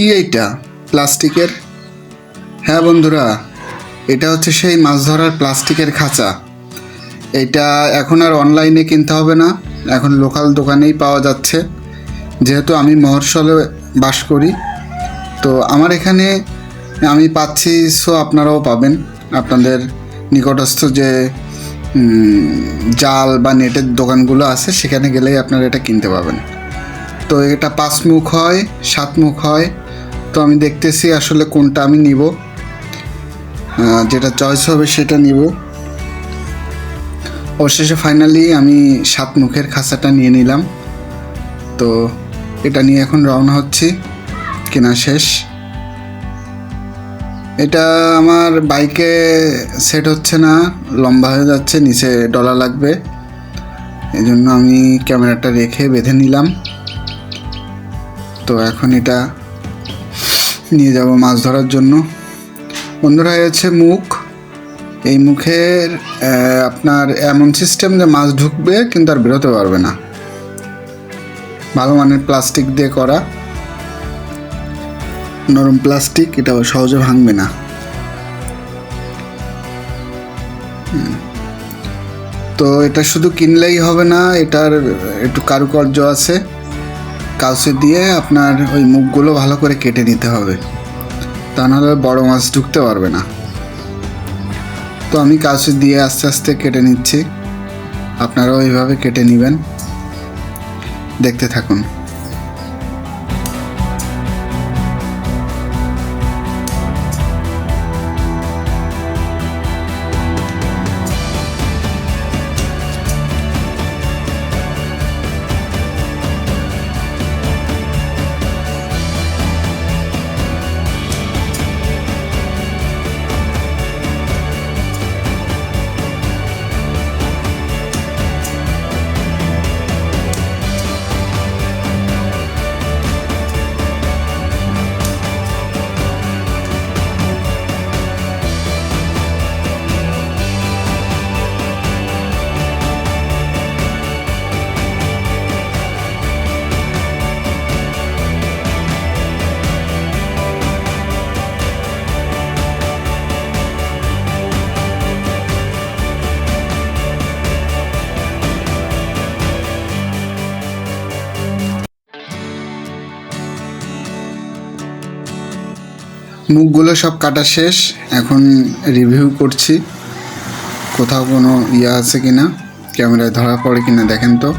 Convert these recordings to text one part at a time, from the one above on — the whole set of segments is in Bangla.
কি এইটা? প্লাস্টিকের? হ্যাঁ বন্ধুরা, এটা হচ্ছে সেই মাছ ধরার প্লাস্টিকের খাঁচা। এটা এখন আর অনলাইনে কিনতে হবে না, এখন লোকাল দোকানেই পাওয়া যাচ্ছে। যেহেতু আমি মহর্ষলে বাস করি, তো আমার এখানে আমি পাচ্ছি সো আপনারাও পাবেন। আপনাদের নিকটস্থ যে জাল বা নেটের দোকানগুলো আছে, সেখানে গেলেই আপনারা এটা কিনতে পাবেন। তো এটা পাঁচ মুখ হয়, সাত মুখ হয় তো আমি দেখতেছি আসলে কোনটা আমি নিব। যেটা চয়েস হবে সেটা নিব। অবশেষে ফাইনালি আমি সাত মুখের খাঁচাটা নিয়ে নিলাম। তো এটা নিয়ে এখন রওনা হচ্ছি, কেনা শেষ। এটা আমার বাইকে সেট হচ্ছে না, লম্বা হয়ে যাচ্ছে, নিচে ডলা লাগবে। এই জন্য আমি ক্যামেরাটা রেখে বেঁধে নিলাম। তো এখন এটা নিয়ে যাব মাছ ধরার জন্য। বন্ধুরা হচ্ছে মুখ। এই মুখের আপনার এমন সিস্টেম যে মাছ ঢুকবে কিন্তু আর বেরোতে পারবে না। ভালো মানের প্লাস্টিক দিয়ে করা। নরম প্লাস্টিক এটা সহজে ভাঙবে না। তো এটা শুধু কিনলেই হবে না, এটার একটু কারুকার্য আছে। কাউসে দিয়ে আপনার ওই মুখগুলো ভালো করে কেটে নিতে হবে। তা নাহলে বড়ো মাছ ঢুকতে পারবে না। তো আমি কাউসে দিয়ে আস্তে আস্তে কেটে নিচ্ছি। আপনারাও ওইভাবে কেটে নেবেন। দেখতে থাকুন। মুখগুলো সব কাটা শেষ। এখন রিভিউ করছি। কোথাও কোনো ইয়ে আছে কি না ক্যামেরায় ধরা পড়ে কি না দেখেন তো।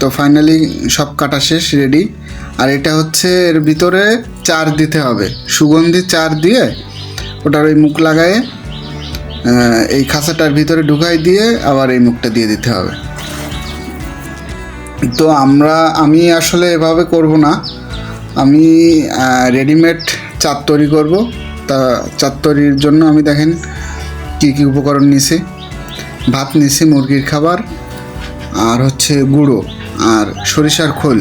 তো ফাইনালি সব কাটা শেষ রেডি আর এটা হচ্ছে এর ভিতরে চার দিতে হবে। সুগন্ধি চার দিয়ে ওটার ওই মুখ লাগায়ে এই খাসাটার ভিতরে ঢুকাই দিয়ে আবার এই মুখটা দিয়ে দিতে হবে। তো আমরা, আমি আসলে এভাবে করব না। আমি রেডিমেড চার তৈরি করব। তা চার তৈরির জন্য আমি দেখেন কী কী উপকরণ নিছি। ভাত নিছি, মুরগির খাবার, আর হচ্ছে গুঁড়ো, আর সরিষার খোল।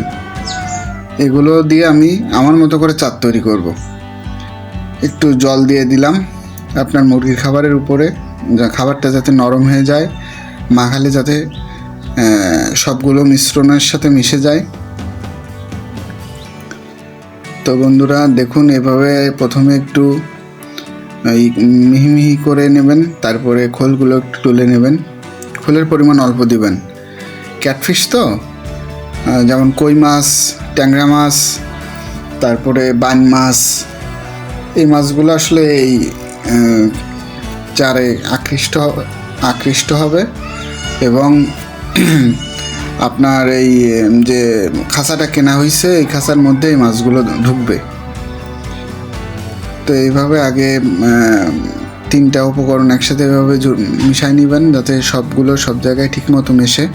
এগুলো দিয়ে আমি আমার মতো করে চার তৈরি করব। একটু জল দিয়ে দিলাম আপনার মুরগির খাবারের উপরে, যা খাবারটা যাতে নরম হয়ে যায়, মাখালে যাতে সবগুলো মিশ্রণের সাথে মিশে যায়। তো বন্ধুরা, দেখুন এভাবে প্রথমে একটু, এই মিহি মিহি করে নেবেন, তারপরে খোলগুলো একটু তুলে নেবেন। খোলের পরিমাণ অল্প দিবেন। ক্যাটফিশ তো? যেমন কই মাছ, ট্যাংরা মাছ, তারপরে বান মাছ, এই মাছগুলো আসলে এই চারে আকৃষ্ট আকৃষ্ট হবে এবং আপনার এই যে খাঁচাটা কেনা হয়েছে এই খাঁচার মধ্যে এই মাছগুলো ঢুকবে। তো এইভাবে আগে তিনটা উপকরণ একসাথে এভাবে মিশাই নেবেন, যাতে সবগুলো সব জায়গায় ঠিক মতো মেশে।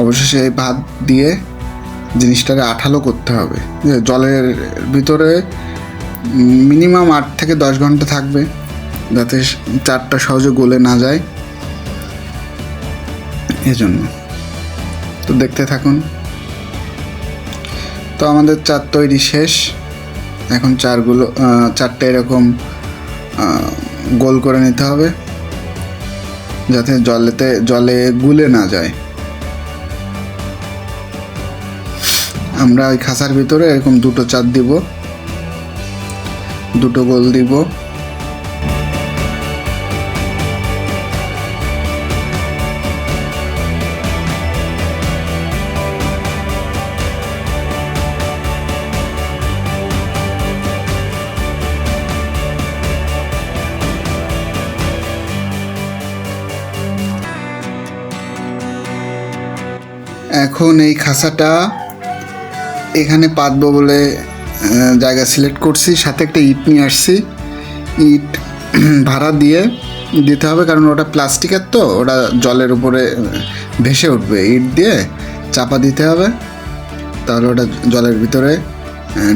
অবশেষে এই ভাত দিয়ে জিনিসটাকে আঠালো করতে হবে। জলের ভিতরে মিনিমাম আট থেকে দশ ঘণ্টা থাকবে, যাতে চারটা সহজে গলে না যায়। এজন্য। তো দেখতে থাকুন। তো আমাদের চার তৈরি শেষ। এখন চারগুলো চারটে এরকম গোল করে নিতে হবে। যাতে জলেতে, জলে গুলে না যায়। আমরা ওই খাসার ভিতরে এরকম দুটো চার দিব। দুটো গোল দিব। এখন এই খাসাটা এখানে পাতবো বলে জায়গা সিলেক্ট করছি, সাথে একটা ইট নিয়ে আসছি। ইট ভাড়া দিয়ে দিতে হবে, কারণ ওটা প্লাস্টিকের তো, ওটা জলের উপরে ভেসে উঠবে। ইট দিয়ে চাপা দিতে হবে, তাহলে ওটা জলের ভিতরে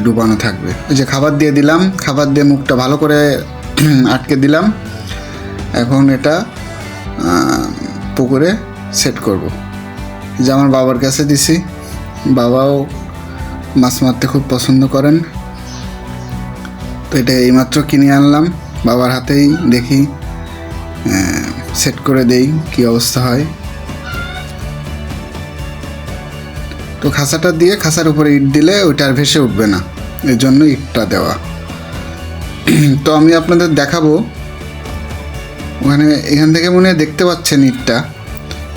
ডুবানো থাকবে। ওই যে খাবার দিয়ে দিলাম, খাবার দিয়ে মুখটা ভালো করে আটকে দিলাম। এখন এটা পুকুরে সেট করব। যে আমার বাবার কাছে দিছি। বাবাও মাছ মারতে খুব পছন্দ করেন। তো এটা এইমাত্র কিনে আনলাম। বাবার হাতেই দেখি সেট করে দেই কি অবস্থা হয়। তো খাঁচাটা দিয়ে খাঁচার উপরে ইট দিলে ওইটার ভেসে উঠবে না। এর জন্য ইটটা দেওয়া। তো আমি আপনাদের দেখাবো। ওখানে এখান থেকে মনে হয় দেখতে পাচ্ছেন ইটটা।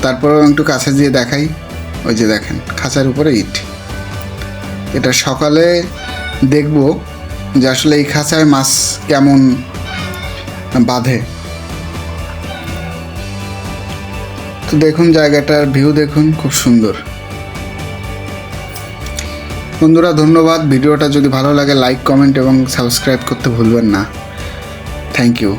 তারপরেও একটু কাছে দিয়ে দেখাই। ওই যে দেখেন, খাঁচার উপরে ইট। এটা সকালে দেখব যে আসলে এই খাঁচায় মাছ কেমন বাঁধে। তো দেখুন জায়গাটার ভিউ দেখুন, খুব সুন্দর। বন্ধুরা, ধন্যবাদ। ভিডিওটা যদি ভালো লাগে লাইক কমেন্ট এবং সাবস্ক্রাইব করতে ভুলবেন না। Thank you